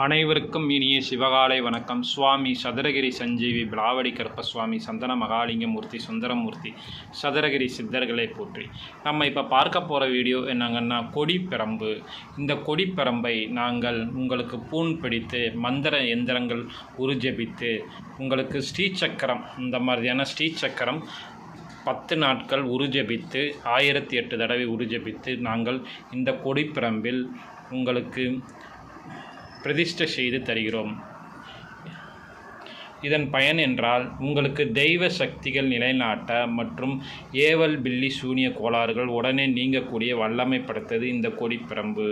அனைவருக்கும் இனிய சிவகாலை வணக்கம். சுவாமி சதுரகிரி சஞ்சீவி பிளாவடி கருப்பசுவாமி சந்தன மகாலிங்கமூர்த்தி சுந்தரமூர்த்தி சதுரகிரி சித்தர்களை போற்றி. நம்ம இப்போ பார்க்க போகிற வீடியோ என்னங்கன்னா கொடிப்பெரம்பு. இந்த கொடிப்பெரம்பை நாங்கள் உங்களுக்கு பூண் பிடித்து மந்திர எந்திரங்கள் உருஜபித்து உங்களுக்கு ஸ்ரீசக்கரம் இந்த மாதிரியான ஸ்ரீசக்கரம் பத்து நாட்கள் உருஜபித்து ஆயிரத்தி எட்டு தடவை உருஜபித்து நாங்கள் இந்த கொடிப்பிரம்பில் உங்களுக்கு பிரதிஷ்டை செய்து தருகிறோம். இதன் பயன் என்றால் உங்களுக்கு தெய்வ சக்திகள் நிலைநாட்ட மற்றும் ஏவல் பில்லி சூனிய கோளாறுகள் உடனே நீங்கக்கூடிய வல்லமை படைத்தது இந்த கொடிப்பிரம்பு.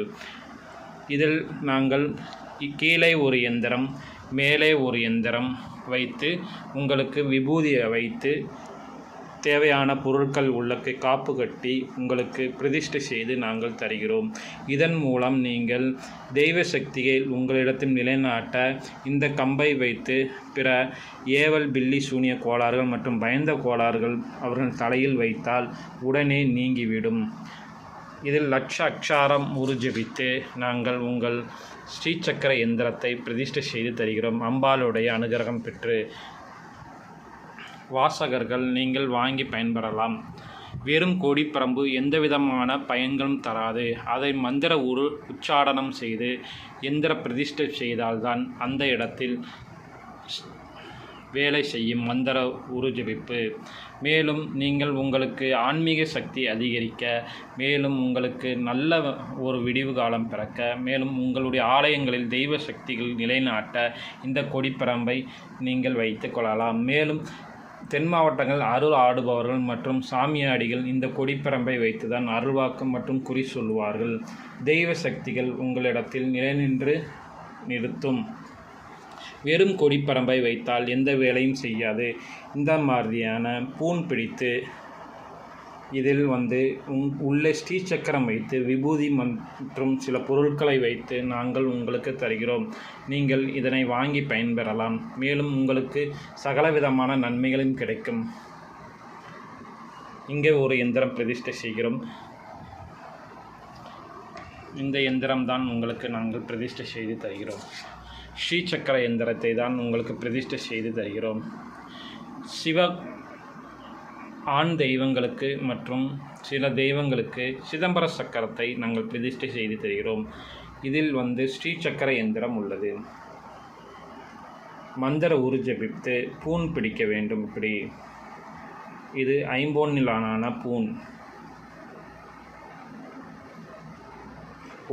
இதில் நாங்கள் கீழே ஒரு எந்திரம் மேலே ஒரு எந்திரம் வைத்து உங்களுக்கு விபூதியை வைத்து தேவையான பொருட்கள் உள்ளக்கு காப்பு கட்டி உங்களுக்கு பிரதிஷ்டை செய்து நாங்கள் தருகிறோம். இதன் மூலம் நீங்கள் தெய்வ சக்தியை உங்களிடத்தில் நிலைநாட்ட இந்த கம்பை வைத்து பிற ஏவல் பில்லி சூனிய கோளாறுகள் மற்றும் பயந்த கோளாறுகள் அவர்கள் தலையில் வைத்தால் உடனே நீங்கிவிடும். இதில் லட்ச அக்ஷாரம் உருஜபித்து நாங்கள் உங்கள் ஸ்ரீசக்கர எந்திரத்தை பிரதிஷ்டை செய்து தருகிறோம். அம்பாளுடைய அனுகிரகம் பெற்று வாசகர்கள் நீங்கள் வாங்கி பயன்பெறலாம். வெறும் கோடிப்பரம்பு எந்தவிதமான பயன்களும் தராது. அதை மந்திர உரு உச்சாடனம் செய்து எந்திர பிரதிஷ்டை செய்தால்தான் அந்த இடத்தில் வேலை செய்யும் மந்திர உருஜபிப்பு மேலும் நீங்கள் உங்களுக்கு ஆன்மீக சக்தி அதிகரிக்க மேலும் உங்களுக்கு நல்ல ஒரு விடிவு காலம் பிறக்க மேலும் உங்களுடைய ஆலயங்களில் தெய்வ சக்திகள் நிலைநாட்ட இந்த கொடிப்பரம்பை நீங்கள் வைத்து கொள்ளலாம். மேலும் தென் மாவட்டங்கள் அருள் ஆடுபவர்கள் மற்றும் சாமியாடிகள் இந்த கொடிப்பரம்பை வைத்துதான் அருள்வாக்கம் மற்றும் குறி சொல்லுவார்கள். தெய்வ சக்திகள் உங்களிடத்தில் நிலைநின்று நிறுத்தும். வெறும் கொடிப்பரம்பை வைத்தால் எந்த வேலையும் செய்யாது. இந்த மாதிரியான பூன் பிடித்து இதில் வந்து உங் உள்ளே ஸ்ரீசக்கரம் வைத்து விபூதி மற்றும் சில பொருட்களை வைத்து நாங்கள் உங்களுக்கு தருகிறோம். நீங்கள் இதனை வாங்கி பயன்பெறலாம். மேலும் உங்களுக்கு சகலவிதமான நன்மைகளும் கிடைக்கும். இங்கே ஒரு எந்திரம் பிரதிஷ்டை செய்கிறோம். இந்த எந்திரம் தான் உங்களுக்கு நாங்கள் பிரதிஷ்டை செய்து தருகிறோம். ஸ்ரீசக்கர எந்திரத்தை தான் உங்களுக்கு பிரதிஷ்டை செய்து தருகிறோம். சிவ ஆண் தெய்வங்களுக்கு மற்றும் சில தெய்வங்களுக்கு சிதம்பர சக்கரத்தை நாங்கள் பிரதிஷ்டை செய்து தருகிறோம். இதில் வந்து ஸ்ரீ சக்கர எந்திரம் உள்ளது. மந்திர உருஜபித்து பூன் பிடிக்க வேண்டும் இப்படி. இது ஐம்பொன்னிலான பூன்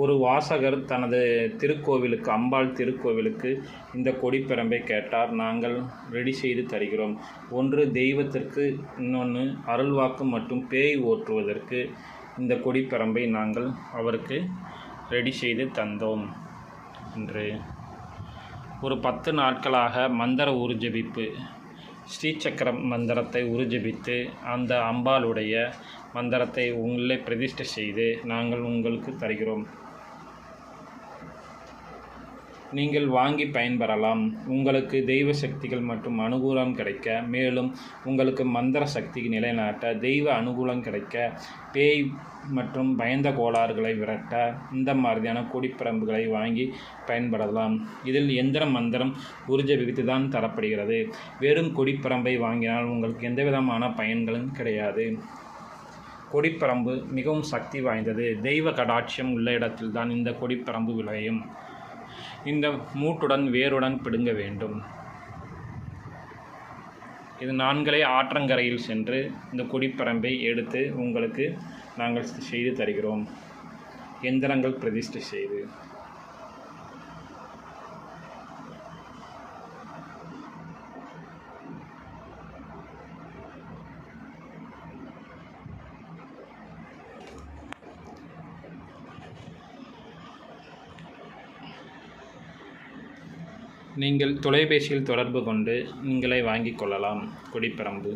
ஒரு வாசகர் தனது திருக்கோவிலுக்கு அம்பாள் திருக்கோவிலுக்கு இந்த கொடிப்பிரம்பை கேட்டார். நாங்கள் ரெடி செய்து தருகிறோம். ஒன்று தெய்வத்திற்கு இன்னொன்று அருள்வாக்கு மற்றும் பேய் ஓற்றுவதற்கு இந்த கொடிப்பிரம்பை நாங்கள் அவருக்கு ரெடி செய்து தந்தோம் என்று. ஒரு பத்து நாட்களாக மந்திர ஊர்ஜபிப்பு ஸ்ரீசக்கரம் மந்திரத்தை உருஜபித்து அந்த அம்பாளுடைய மந்திரத்தை உள்ளே பிரதிஷ்டை செய்து நாங்கள் உங்களுக்கு தருகிறோம். நீங்கள் வாங்கி பயன்பெறலாம். உங்களுக்கு தெய்வ சக்திகள் மற்றும் அனுகூலம் கிடைக்க மேலும் உங்களுக்கு மந்திர சக்தி நிலைநாட்ட தெய்வ அனுகூலம் கிடைக்க பேய் மற்றும் பயந்த கோளாறுகளை விரட்ட இந்த மாதிரியான கொடிப்பிரம்புகளை வாங்கி பயன்படலாம் இதில் எந்திர மந்திரம் உறுஜபித்து தான் தரப்படுகிறது. வெறும் கொடிப்பிரம்பை வாங்கினால் உங்களுக்கு எந்த விதமான பயன்களும் கிடையாது. கொடிப்பரம்பு மிகவும் சக்தி வாய்ந்தது. தெய்வ கடாட்சியம் உள்ள இடத்தில்தான் இந்த கொடிப்பரம்பு விளையும். இந்த மூட்டுடன் வேருடன் பிடுங்க வேண்டும். இது நான்களே ஆற்றங்கரையில் சென்று இந்த கொடிப்பரம்பை எடுத்து உங்களுக்கு நாங்கள் செய்து தருகிறோம். எந்திரங்கள் பிரதிஷ்டை செய்து. நீங்கள் தொலைபேசியில் தொடர்பு கொண்டு நீங்களே வாங்கிக் கொள்ளலாம். கொடிப்பரம்பு.